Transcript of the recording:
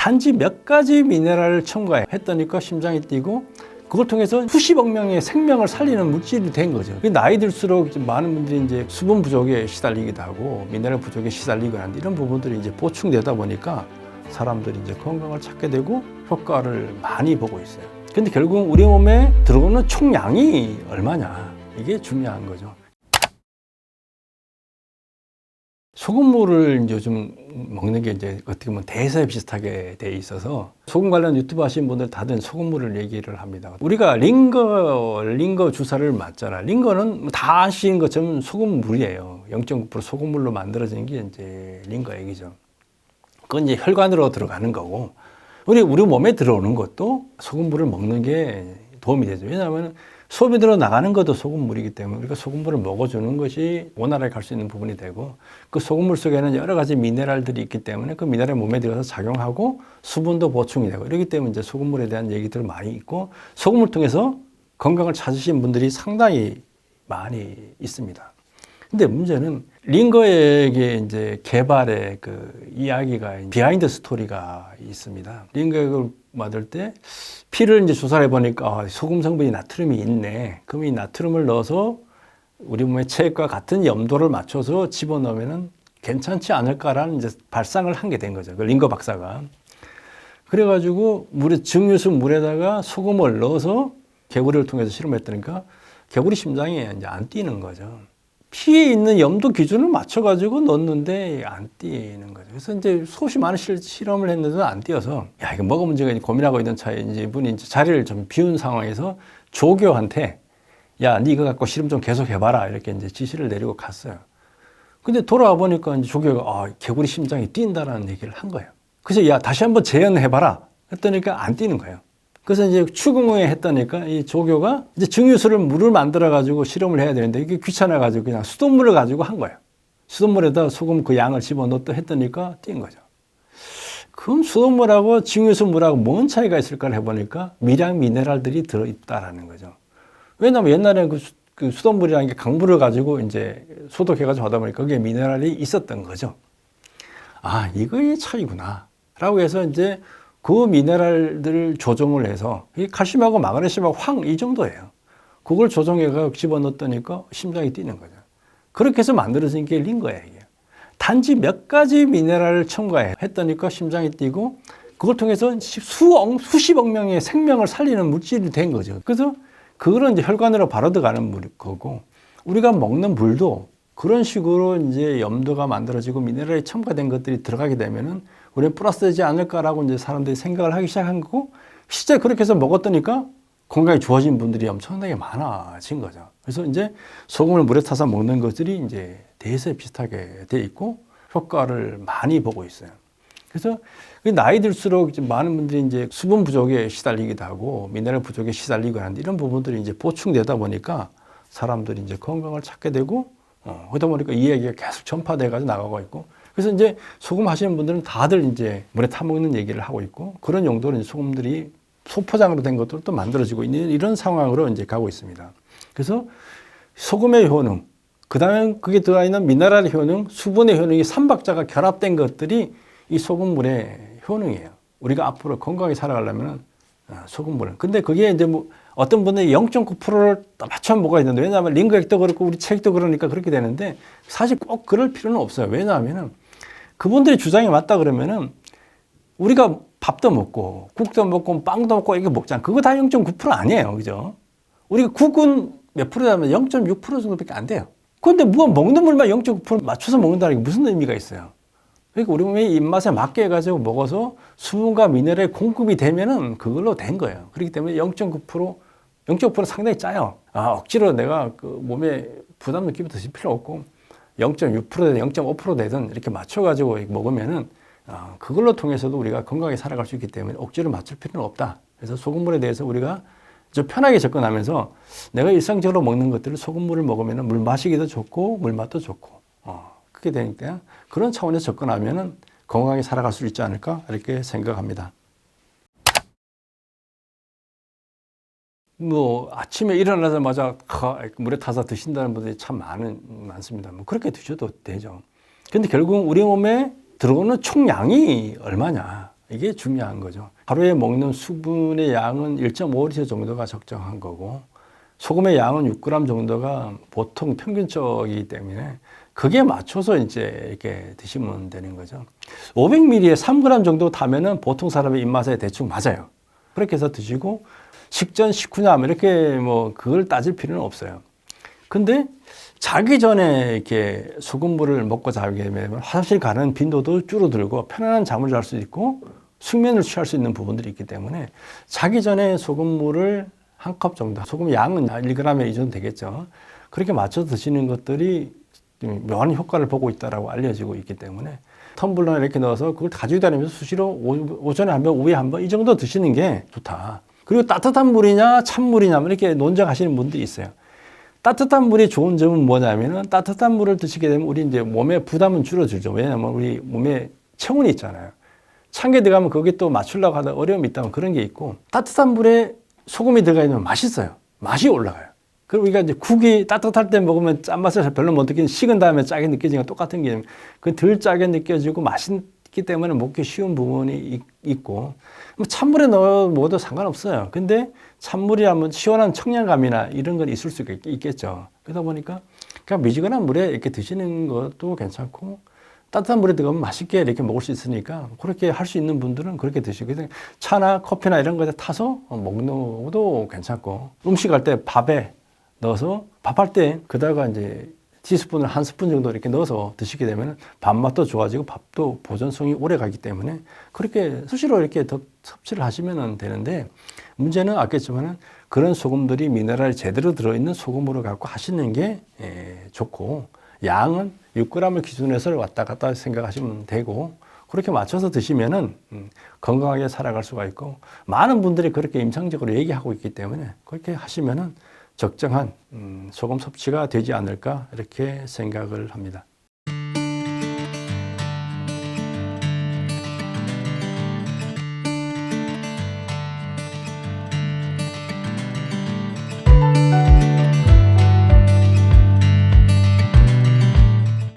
단지 몇 가지 미네랄을 첨가했더니까 심장이 뛰고 그걸 통해서 수십억 명의 생명을 살리는 물질이 된 거죠. 그 나이 들수록 많은 분들이 이제 수분 부족에 시달리기도 하고 미네랄 부족에 시달리고 하는데 이런 부분들이 이제 보충되다 보니까 사람들이 이제 건강을 찾게 되고 효과를 많이 보고 있어요. 근데 결국 우리 몸에 들어오는 총량이 얼마냐 이게 중요한 거죠. 소금물을 요즘 먹는 게 이제 어떻게 보면 대세 비슷하게 돼 있어서 소금 관련 유튜브 하시는 분들 다들 소금물을 얘기를 합니다. 우리가 링거 링거 주사를 맞잖아. 링거는 뭐다 아시는 것처럼 소금물이에요. 0.9% 소금물로 만들어진 게 이제 링거 얘기죠. 그건 이제 혈관으로 들어가는 거고 우리 우리 몸에 들어오는 것도 소금물을 먹는 게 도움이 되죠. 왜냐하면 소비 들어 나가는 것도 소금물이기 때문에 우리가 소금물을 먹어주는 것이 원활하게 갈 수 있는 부분이 되고 그 소금물 속에는 여러 가지 미네랄들이 있기 때문에 그 미네랄 몸에 들어서 작용하고 수분도 보충이 되고 이렇기 때문에 이제 소금물에 대한 얘기들 많이 있고 소금을 통해서 건강을 찾으신 분들이 상당히 많이 있습니다. 근데 문제는 링거액의 이제 개발의 그 이야기가 비하인드 스토리가 있습니다. 링거액을 맞을 때 피를 이제 조사를 해보니까 아, 소금 성분이 나트륨이 있네. 그럼 이 나트륨을 넣어서 우리 몸의 체액과 같은 염도를 맞춰서 집어넣으면은 괜찮지 않을까라는 이제 발상을 한 게 된 거죠. 그 링거 박사가. 그래가지고 물에 증류수 물에다가 소금을 넣어서 개구리를 통해서 실험했더니까 개구리 심장이 이제 안 뛰는 거죠. 피에 있는 염도 기준을 맞춰가지고 넣었는데 안 뛰는 거죠. 그래서 이제 수없이 많은 실- 실험을 했는데도 안 뛰어서 야 이거 뭐가 문제가 있지 고민하고 있던 차에 이제 이분이 이제 자리를 좀 비운 상황에서 조교한테 야, 니 이거 갖고 실험 좀 계속 해봐라 이렇게 이제 지시를 내리고 갔어요. 근데 돌아와 보니까 이제 조교가 아, 개구리 심장이 뛴다라는 얘기를 한 거예요. 그래서 야 다시 한번 재현해봐라 했더니까 안 뛰는 거예요. 그래서 이제 추궁 후에 했다니까 이 조교가 이제 증유수를 물을 만들어 가지고 실험을 해야 되는데 이게 귀찮아 가지고 그냥 수돗물을 가지고 한 거예요. 수돗물에다 소금 그 양을 집어 넣었다 했더니까 뛴 거죠. 그럼 수돗물하고 증유수 물하고 뭔 차이가 있을까를 해보니까 미량 미네랄들이 들어있다라는 거죠. 왜냐하면 옛날에 그, 수, 그 수돗물이라는 게 강물을 가지고 이제 소독해가지고 하다 보니까 거기에 미네랄이 있었던 거죠. 아, 이거의 차이구나. 라고 해서 이제 그 미네랄들을 조정을 해서 이 칼슘하고 마그네슘하고 황 이 정도예요. 그걸 조정해서 집어넣었더니까 심장이 뛰는 거죠. 그렇게 해서 만들어진 게 링거예요. 이게. 단지 몇 가지 미네랄을 첨가했더니까 심장이 뛰고 그걸 통해서 수억, 수십억 명의 생명을 살리는 물질이 된 거죠. 그래서 그거는 이제 혈관으로 바로 들어가는 물 거고 우리가 먹는 물도 그런 식으로 이제 염도가 만들어지고 미네랄이 첨가된 것들이 들어가게 되면은 우리는 플러스 되지 않을까라고 이제 사람들이 생각을 하기 시작한 거고 실제 그렇게 해서 먹었더니까 건강이 좋아진 분들이 엄청나게 많아진 거죠. 그래서 이제 소금을 물에 타서 먹는 것들이 이제 대세 비슷하게 돼 있고 효과를 많이 보고 있어요. 그래서 그 나이 들수록 이제 많은 분들이 이제 수분 부족에 시달리기도 하고 미네랄 부족에 시달리고 하는데 이런 부분들이 이제 보충되다 보니까 사람들이 이제 건강을 찾게 되고 어, 그러다 보니까 이 얘기가 계속 전파돼 가지고 나가고 있고 그래서 이제 소금 하시는 분들은 다들 이제 물에 타 먹는 얘기를 하고 있고 그런 용도로 소금들이 소포장으로 된 것들도 만들어지고 있는 이런 상황으로 이제 가고 있습니다. 그래서 소금의 효능, 그 다음에 그게 들어가 있는 미네랄의 효능, 수분의 효능이 삼박자가 결합된 것들이 이 소금물의 효능이에요. 우리가 앞으로 건강하게 살아가려면 소금물은. 근데 그게 이제 뭐 어떤 분들이 0.9%를 맞춰 먹어야 되는데 왜냐하면 링거액도 그렇고 우리 책도 그러니까 그렇게 되는데 사실 꼭 그럴 필요는 없어요. 왜냐하면은 그분들의 주장이 맞다 그러면은 우리가 밥도 먹고 국도 먹고 빵도 먹고 이게 먹잖아. 그거 다 0.9% 아니에요. 그죠? 우리가 국은 몇 프로냐면 0.6% 정도밖에 안 돼요. 그런데 뭐 먹는 물만 0.9% 맞춰서 먹는다는 게 무슨 의미가 있어요? 그러니까 우리 몸의 입맛에 맞게 해가지고 먹어서 수분과 미네랄 공급이 되면은 그걸로 된 거예요. 그렇기 때문에 0.9% 0.9% 상당히 짜요. 아, 억지로 내가 그 몸에 부담 느낌이 드실 필요 없고 0.6%든 0.5% 되든 이렇게 맞춰가지고 먹으면은 어, 그걸로 통해서도 우리가 건강하게 살아갈 수 있기 때문에 억지로 맞출 필요는 없다. 그래서 소금물에 대해서 우리가 좀 편하게 접근하면서 내가 일상적으로 먹는 것들을 소금물을 먹으면 물 마시기도 좋고 물 맛도 좋고 어, 그렇게 되니까 그런 차원에서 접근하면은 건강하게 살아갈 수 있지 않을까 이렇게 생각합니다. 뭐 아침에 일어나자마자 물에 타서 드신다는 분들이 참 많은 많습니다. 뭐 그렇게 드셔도 되죠. 근데 결국 우리 몸에 들어오는 총량이 얼마냐 이게 중요한 거죠. 하루에 먹는 수분의 양은 1.5리터 정도가 적정한 거고 소금의 양은 6g 정도가 보통 평균적이기 때문에 그게 맞춰서 이제 이렇게 드시면 되는 거죠. 500ml에 3g 정도 타면은 보통 사람의 입맛에 대충 맞아요. 그렇게 해서 드시고 식전 식후냐 이렇게 뭐 그걸 따질 필요는 없어요. 근데 자기 전에 이렇게 소금물을 먹고 자게 되면 화장실 가는 빈도도 줄어들고 편안한 잠을 잘 수 있고 숙면을 취할 수 있는 부분들이 있기 때문에 자기 전에 소금물을 한 컵 정도, 소금 양은 1g에 이 정도 되겠죠. 그렇게 맞춰 드시는 것들이 묘한 효과를 보고 있다라고 알려지고 있기 때문에 텀블러에 이렇게 넣어서 그걸 가지고 다니면서 수시로 오- 오전에 한 번, 오후에 한 번 이 정도 드시는 게 좋다. 그리고 따뜻한 물이냐 찬물이냐 뭐 이렇게 논쟁하시는 분들이 있어요. 따뜻한 물이 좋은 점은 뭐냐면은 따뜻한 물을 드시게 되면 우리 이제 몸의 부담은 줄어들죠. 왜냐하면 우리 몸에 체온이 있잖아요. 찬 게 들어가면 거기 또 맞추려고 하다 어려움이 있다면 그런 게 있고 따뜻한 물에 소금이 들어가 있으면 맛있어요. 맛이 올라가요. 그리고 우리가 이제 국이 따뜻할 때 먹으면 짠맛을 별로 못 느끼는 식은 다음에 짜게 느껴지는 건 똑같은 게 그덜 짜게 느껴지고 맛있 기 때문에 먹기 쉬운 부분이 있- 있고 뭐 찬물에 넣어 먹어도 상관없어요. 근데 찬물이라면 시원한 청량감이나 이런 건 있을 수 있- 있겠죠. 그러다 보니까 그냥 미지근한 물에 이렇게 드시는 것도 괜찮고 따뜻한 물에 들어가면 맛있게 이렇게 먹을 수 있으니까 그렇게 할 수 있는 분들은 그렇게 드시고 차나 커피나 이런 거에 타서 먹는 것도 괜찮고 음식 할 때 밥에 넣어서 밥할 때 그다가 이제 티스푼을 한 스푼 정도 이렇게 넣어서 드시게 되면 밥맛도 좋아지고 밥도 보존성이 오래 가기 때문에 그렇게 수시로 이렇게 더 섭취를 하시면 되는데 문제는 아겠지만은 그런 소금들이 미네랄이 제대로 들어있는 소금으로 갖고 하시는 게 예, 좋고 양은 6g을 기준해서 왔다 갔다 생각하시면 되고 그렇게 맞춰서 드시면은 음, 건강하게 살아갈 수가 있고 많은 분들이 그렇게 임상적으로 얘기하고 있기 때문에 그렇게 하시면은 적정한 음, 소금 섭취가 되지 않을까 이렇게 생각을 합니다.